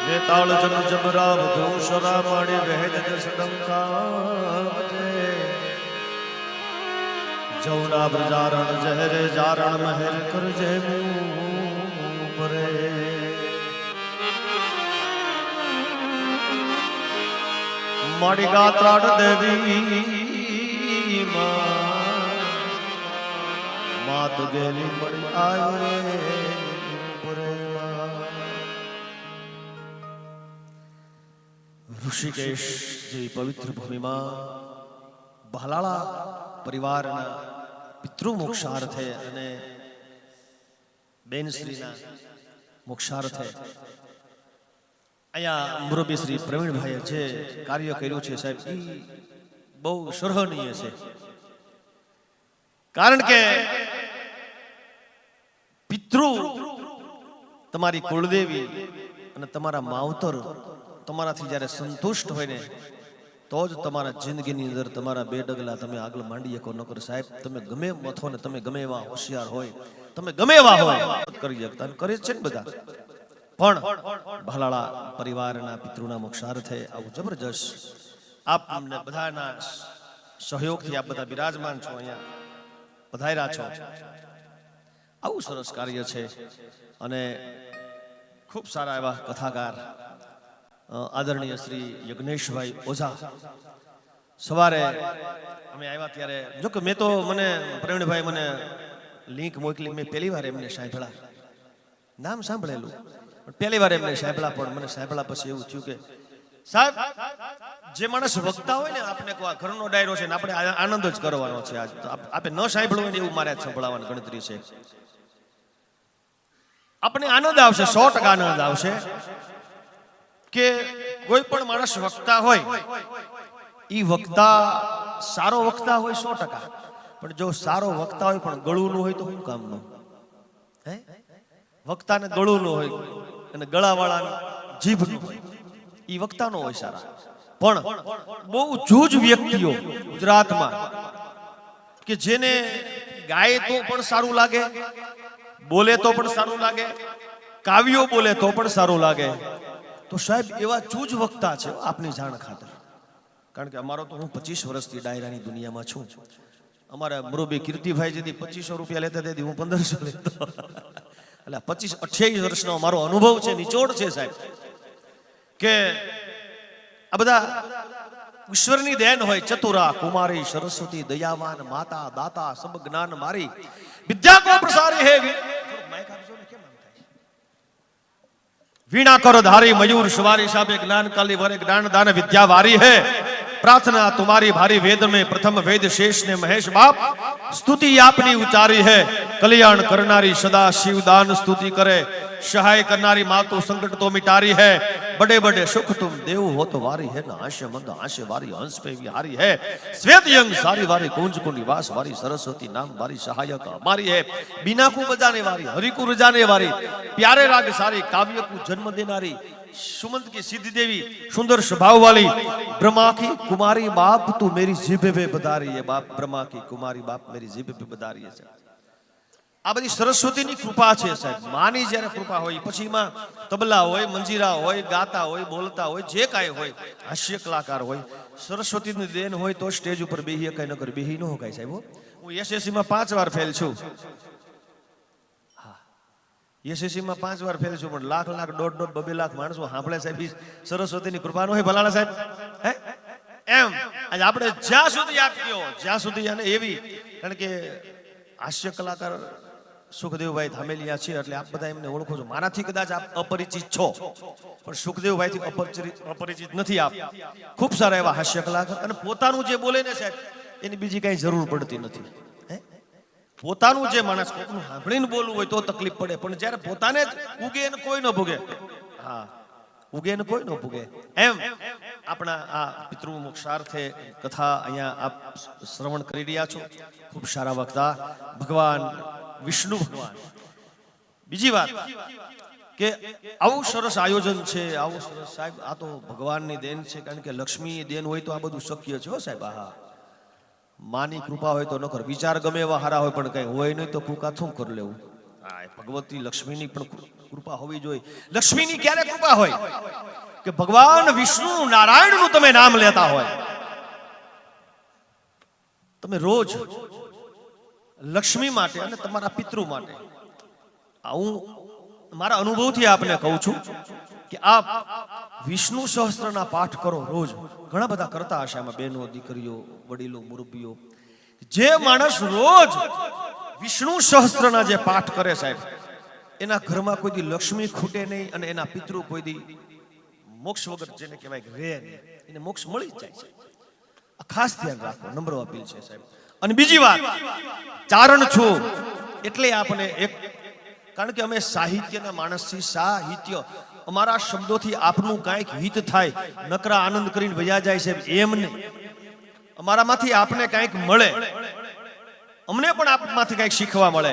વેતાળ જન જબરા ધૂષરા માડી વહેદ જસદંકા જૌના બ્રજારણ જહેરે જારણ મહેર કરજે પરે માડી ગાત્રાડ દેવી માત ગેલી મળી આયો ઋષિકેશ જેવી પવિત્ર ભૂમિમાં ભાલાળા પરિવારના પિતૃ મોક્ષાર્થે અને બેનશ્રીના મોક્ષાર્થે અહીંયા મુરબી શ્રી પ્રવીણભાઈએ જે કાર્ય કર્યું છે સાહેબ એ બહુ સરાહનીય છે. કારણ કે પિતૃ તમારી કુળદેવી અને તમારા માવતર તમારાથી જ્યારે સંતુષ્ટ હોય ને, તો જ તમારા જિંદગીની અંદર તમારા બે ડગલા તમે આગળ માંડી શકો. નકર સાહેબ, તમે ગમે મથો ને, તમે ગમે એવા હોશિયાર હોય, તમે ગમે એવા હોય કરી શકતા કરે છે ને બધા. પણ ભલાળા પરિવારના પિતૃના મોક્ષાર્થે આવું જબરજસ્ત આપ અમને બધાના સહયોગથી આપ બધા બિરાજમાન છો અહીંયા. પધાર્યા છો? આવું સરસ કાર્ય છે. અને ખૂબ સારા એવા કથાકાર આદરણીય શ્રી યજ્ઞેશભાઈ ઓઝા. સવારે અમે આવ્યા ત્યારે, જો કે મેં તો મને, પ્રવીણભાઈ મને લિંક મોકલી, મેં પહેલી વાર એમને સાંભળા નામ સાંભળેલું. પણ પહેલી વાર એમને સાંભળા પણ મને સાંભળા પછી એવું થયું કે, સાહેબ, જે માણસ વક્તા હોય ને આપણે ઘરનો ડાયરો છે ને, આપણે આનંદ જ કરવાનો છે આજ. તો આપ- આપે ન સાંભળવું હોય ને, એવું મારે સંભળાવવાની ગણતરી છે. આપણે આનંદ આવશે, સો ટકા આનંદ આવશે. કે કોઈ પણ માણસ વક્તા હોય એ વક્તા સારો વક્તા હોય સો ટકા. પણ જો સારો વક્તા હોય પણ ગળું નું હોય તો શું કામનું? હે? વક્તાને ગળું નું હોય અને ગળાવાળાને જીભ હોય. એ વક્તા નો હોય સારા. પણ બહુ જૂજ વ્યક્તિઓ ગુજરાતમાં કે જેને ગાય તો પણ સારું લાગે, બોલે તો પણ સારું લાગે, કાવ્યો બોલે તો પણ સારું લાગે તો સાહેબ એવા ચૂજ વક્તા છે, આપની જાણ ખાતર. કારણ કે અમારો તો હું પચીસ વર્ષથી ડાયરાની દુનિયામાં છું. અમારા મુરબી કીર્તિભાઈ જેથી પચીસો રૂપિયા લેતા તેથી હું પંદરસો લેતો. એટલે પચીસ અઠ્યાવીસ વર્ષનો મારો અનુભવ છે, નિચોડ છે સાહેબ. કે આ બધા ઈશ્વરની દેન હોય, ચતુરા, કુમારી, સરસ્વતી, દયાવાન, માતા, દાતા, સબ જ્ઞાન મારી. વિદ્યા કો પ્રસારી હે વીણા કર ધારી મયુર સવારી સાબે જ્ઞાન કાલી વરે જ્ઞાન દાન વિદ્યા વારી હે પ્રાર્થના तुम्हारी भारी वेद में प्रथम वेद शेष ने महेश बाप स्तुति आपनी उचारी है कल्याण करनारी सदा शिव दान स्तुति करे सहाय करनारी मातु संकट तो मिटारी है बड़े बड़े सुख तुम देव हो तो वारी है ना आशय मंद आशय वारी हंस पे विहारी है श्वेत यंग सारी वारी कुंज को निवास वारी सरस्वती नाम वारी सहायक हमारी है बिना को बजाने वाली हरि को रजाने वाली प्यारे राग सारी काव्य को जन्म देनारी सुमंत की सिद्धि देवी सुंदर स्वभाव वाली ब्रह्मा की कुमारी बाप तू मेरी जीभ पे बता रही है बाप ब्रह्मा की कुमारी बाप मेरी जीभ पे बता रही है સાહેબ. આ બધી સરસ્વતીની કૃપા છે સાહેબ. માની જ્યારે કૃપા હોય પછી એમાં તબલા હોય, મંજીરા હોય, ગાતા હોય, બોલતા હોય, જે કાંઈ હોય, હાસ્ય કલાકાર હોય, સરસ્વતીની દેન હોય તો સ્ટેજ ઉપર બેહી કઈ નગર બેહી ન હોય સાહેબ, હું. એસએસસી માં પાંચ વાર ફેલ છું. એસએસસી માં પાંચ વાર ફેલ છું, પણ લાખ લાખ, દોઢ દોઢ, બબે લાખ માણસો સાંભળે સાહેબ સરસ્વતીની કૃપા ન હોય ભલાણા સાહેબ. હે? એમ. આજે આપણે જ્યાં સુધી કયો જ્યાં સુધી અને એવી, કારણ કે હાસ્ય કલાકાર સુખદેવભાઈ ધામેલિયા છે એટલે આપ બધા એમને ઓળખો છો. મારાથી કદાચ આપ અપરિચિત છો, પણ સુખદેવભાઈ થી અપરિચિત અપરિચિત નથી આપ. ખૂબ સારા એવા હાસ્ય કલાકાર અને પોતાનું જે બોલે ને સાહેબ, એની બીજી કઈ જરૂર પડતી નથી. પોતાનું જે માણસ કોકનું સાંભળીને બોલવું હોય તો તકલીફ પડે, પણ જ્યારે પોતાને જ ઉગે ને કોઈ ન ભોગે. હા, ઉગે ને કોઈ ન ભોગે. એમ આપણા આ પિતૃ મોક્ષાર્થે કથા અહીંયા આપ શ્રવણ કરી રહ્યા છો. ખૂબ સારા વક્તા. ભગવાન વિષ્ણુ ભગવાન. બીજી વાત કે આવું સરસ આયોજન છે, આવું સરસ સાહેબ, આ તો ભગવાનની દેન છે, કારણ કે લક્ષ્મી દેન હોય તો આ બધું શક્ય છે સાહેબ હા માની કૃપા હોય તો નકર, વિચાર ગમે એવા હારા હોય, પણ કઈ હોય નહીં તો કૃપા શું કરી લેવું. ભગવતી લક્ષ્મીની પણ કૃપા હોવી જોઈએ. લક્ષ્મીની ક્યારે કૃપા હોય? કે ભગવાન વિષ્ણુ નારાયણનું તમે નામ લેતા હોય. તમે રોજ લક્ષ્મી માટે અને તમારા પિતૃ માટે. હું મારા અનુભવથી આપને કહું છું કે આપ વિષ્ણુ સહસ્ત્રના પાઠ કરો રોજ. ઘણા બધા કરતા હશે આમાં બહેનો, દીકરીઓ, વડીલો મુરબ્બીઓ જે માણસ રોજ વિષ્ણુ સહસ્ત્રના જે પાઠ કરે સાહેબ, એના ઘરમાં કોઈ દી લક્ષ્મી ખૂટે નહીં અને એના પિતૃ કોઈ દી મોક્ષ વગર જેને કહેવાય રહે નહીં. એને મોક્ષ મળી જાય છે. ખાસ ધ્યાન રાખો, નમ્ર અપીલ છે સાહેબ. અને બીજી વાત, ચારણ છું એટલે આપણે એક, કારણ કે અમે સાહિત્યના માણસથી સાહિત્ય, અમારા શબ્દોથી આપનું કાંઈક હિત થાય, નકરા આનંદ કરીને વયા જાય છે, એમ નહીં. અમારામાંથી આપને કાંઈક મળે, અમને પણ આપમાંથી કાંઈક શીખવા મળે.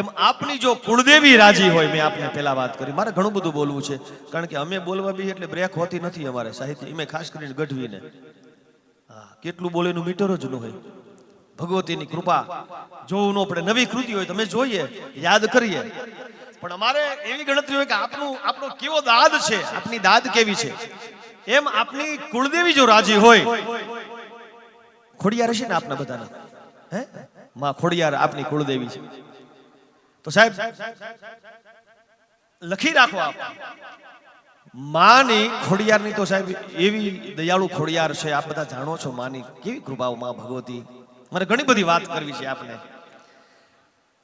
એમ આપની જો કુળદેવી રાજી હોય, મેં આપને પહેલાં વાત કરી. મારે ઘણું બધું બોલવું છે, કારણ કે અમે બોલવા બી એટલે બ્રેક હોતી નથી અમારે સાહિત્ય. મેં ખાસ કરીને ગઢવીને. હા, કેટલું બોલે મીટર જ ન હોય. ભગવતીની કૃપા જોવું ન પડે. નવી કૃતિ હોય તમે જોઈએ, યાદ કરીએ. પણ અમારે એવી ગણતરી હોય કે આપનું આપણો કેવો દાદ છે? આપની દાદ કેવી છે? એમ આપની કુળદેવી જો રાજી હોય, ખોડિયાર હશે ને આપના બધાના? હે? માં ખોડિયાર આપની કુળદેવી છે. તો સાહેબ, લખી રાખો આપ. માની ખોડિયારની તો સાહેબ એવી દયાળુ ખોડિયાર છે, આપ બધા જાણો છો માની કેવી કૃપાઓ માં ભગવતી મારે ઘણી બધી વાત કરવી છે આપણે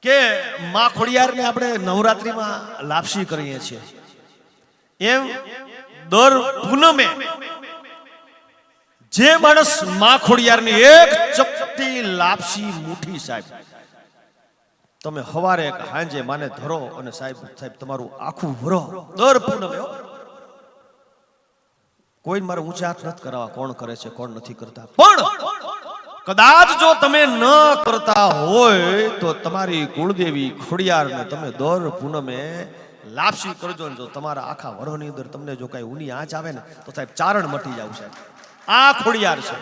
કે માં ખોડિયારને આપણે નવરાત્રીમાં લાપસી કરીએ છીએ. એમ દર પૂનમે જે માણસમાં ખોડિયારની એક ચપટી લાપસી મુઠી સાહેબ, તમે હવારે હાંજે માને ધરો અને સાહેબ સાહેબ, તમારું આખું ભરો દર પૂનમે કોઈ મારે ઊંચા હાથ નથી કરાવવા કોણ કરે છે, કોણ નથી કરતા. પણ કદાચ જો તમે ન કરતા હોય તો તમારી કુળદેવી ખોડિયારને તમે દર પૂનમે લાપસી કરજો ને જો તમારા આખા વરોની અંદર તમને જો કઈ ઊની આંચ આવે ને તો સાહેબ ચારણ મટી જાવ સાહેબ. આ ખોડિયાર છે.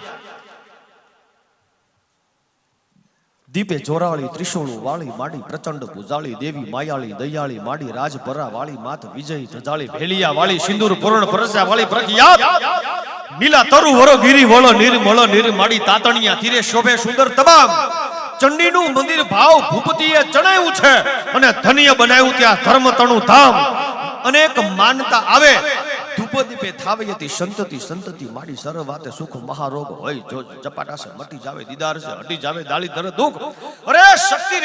દીપે જોરાળી ત્રિશૂળું, વાળી, માડી, પ્રચંડ પૂજાળી દેવી, માયાળી, દયાળી, માડી રાજપરા વાળી, માત, વિજય, ધજાળી, ભેલિયા, વાળી, સિંદૂર, પૂરણ, પરસ્યા, વાળી, પ્રખ્યાત! નીલા તરુ વરો ગીરી વળો નિર્મળો નિર્માળી તાતણિયા તીરે શોભે સુંદર તમામ. ચંડીનું મંદિર ભાવ ભૂપતિએ ચણાયું છે અને ધન્ય બનાવ્યું ત્યાં ધર્મ તણું ધામ. અનેક માનતા આવે. માડી સુખ મહારોગ હોય. જો ચપાટાશે મટી જાવે, દીદાર છે હટી જાવે, દાળી ધરે અરે શક્તિ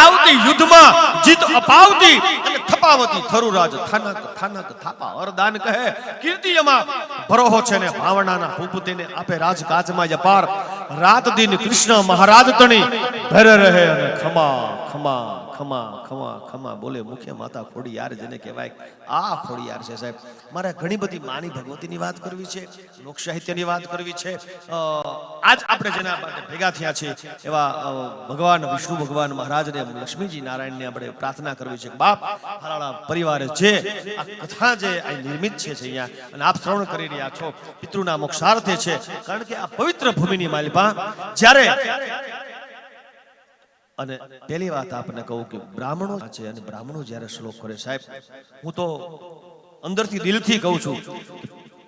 આવતી યુદ્ધમાં જીત અપાવતી અને થપાવતી થરુરાજ થાનક થાનક થાપા અરદાન કહે, કીર્તિયમાં ભરોહો છે ને ભાવણાના ભૂપતિને આપે રાજ જ રાત દિન કૃષ્ણ મહારાજ તણી ભરે રહે અને ખમા ખમા ખમા ખમા ખમા બોલે મુખ્ય માતા ખોડિયાર જેને કહેવાય. આ ખોડિયાર છે સાહેબ. મારે ઘણી બધી માની ભગવતીની વાત કરવી છે, લોક સાહિત્યની વાત કરવી છે. આજ આપણે જેના માટે ભેગા થયા છે એવા ભગવાન વિષ્ણુ ભગવાન મહારાજને, લક્ષ્મીજી નારાયણને આપણે પ્રાર્થના કરવી છે. બાપ હાલાળા પરિવાર જે આ કથા જે આ નિર્મિત છે છે અહીંયા, અને આપ શ્રવણ કરી રહ્યા છો, પિતૃના મોક્ષાર્થે છે. કારણ કે આ પવિત્ર ભૂમિની માલિપા જ્યારે અને પહેલી વાત આપને કહું કે બ્રાહ્મણો છે અને બ્રાહ્મણો જ્યારે શ્લોક કરે સાહેબ, હું તો અંદરથી દિલથી કહું છું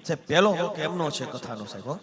સાહેબ, પહેલો હોક એમનો છે કથાનો સાહેબ, હો.